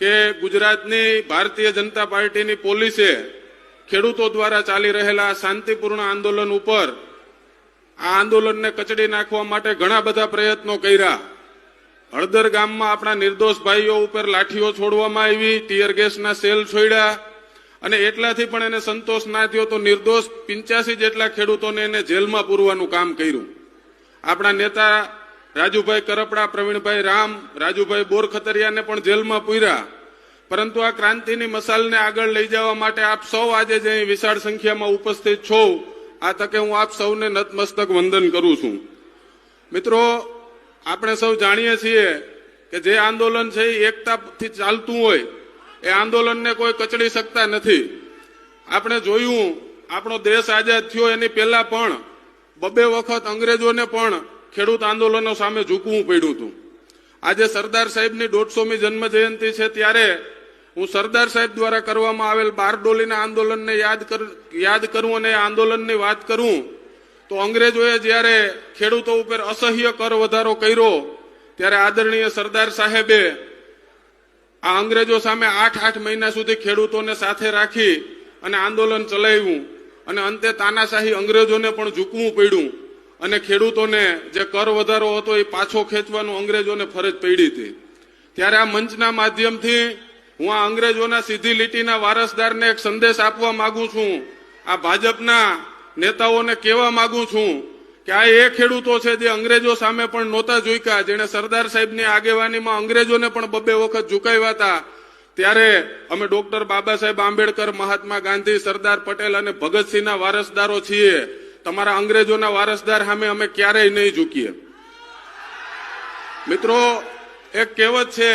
કે ગુજરાતની ભારતીય જનતા પાર્ટીની પોલીસે ખેડૂતો દ્વારા ચાલી રહેલા શાંતિપૂર્ણ આંદોલન ઉપર આ આંદોલનને કચડી નાખવા માટે ઘણા બધા પ્રયત્નો કર્યા. હળદર ગામમાં આપણા નિર્દોષ ભાઈઓ ઉપર લાઠીઓ છોડવામાં આવી, ટીયર ગેસના સેલ છોડ્યા અને એટલાથી પણ એને સંતોષ ના થયો તો નિર્દોષ પિંચાસી જેટલા ખેડૂતોને એને જેલમાં પૂરવાનું કામ કર્યું. આપણા નેતા રાજુભાઈ કરપડા, પ્રવીણભાઈ રામ, રાજુભાઈ બોરખતરિયાને પણ જેલમાં પૂર્યા. પરંતુ આ ક્રાંતિની મસાલને આગળ લઈ જવા માટે આપ સૌ આજે જે વિશાળ સંખ્યામાં ઉપસ્થિત છો. આ તકે હું આપ સૌને નતમસ્તક વંદન કરું છું. મિત્રો, આપણે સૌ જાણીએ છીએ કે જે આંદોલન છે એ એકતાથી ચાલતું હોય, એ આંદોલનને કોઈ કચડી શકતા નથી. આપણે જોયું, આપણો દેશ આઝાદ થયો એની પહેલા પણ, બબે વખત અંગ્રેજોને પણ ખેડૂત આંદોલનો સામે ઝૂકવું પડ્યું હતું. આજે સરદાર સાહેબની દોઢસોમી જન્મ જયંતિ છે ત્યારે હું સરદાર સાહેબ દ્વારા કરવામાં આવેલ બારડોલીના આંદોલનને યાદ કર, યાદ કરું અને આંદોલનની વાત કરું, તો અંગ્રેજોએ જ્યારે ખેડૂતો ઉપર અસહ્ય કર વધારો કર્યો, ત્યારે આદરણીય સરદાર સાહેબે આ અંગ્રેજો સામે આઠ આઠ મહિના સુધી ખેડૂતોને સાથે રાખી અને આંદોલન ચલાવ્યું અને અંતે તાનાશાહી અંગ્રેજોને પણ ઝૂકવું પડ્યું. અને ખેડૂતોને જે કર વધારો હતો એ પાછો ખેંચવાનું અંગ્રેજોને ફરજ પડી હતી. ત્યારે આ મંચના માધ્યમથી હું આ અંગ્રેજોના સીધી લીટીના વારસદારને એક સંદેશ આપવા માંગુ છું. આ ભાજપના નેતાઓને કહેવા માંગુ છું કે આ એ ખેડૂતો છે જે અંગ્રેજો સામે પણ નહોતા ઝૂક્યા. જેણે સરદાર સાહેબની આગેવાનીમાં અંગ્રેજોને પણ બબ્બે વખત ઝુકાવ્યા હતા. ત્યારે અમે ડોક્ટર બાબા સાહેબ આંબેડકર, મહાત્મા ગાંધી, સરદાર પટેલ અને ભગતસિંહના વારસદારો છીએ. તમારા અંગ્રેજોના વારસદાર સામે અમે ક્યારેય નહીં ઝૂકીએ. મિત્રો એક કહેવત છે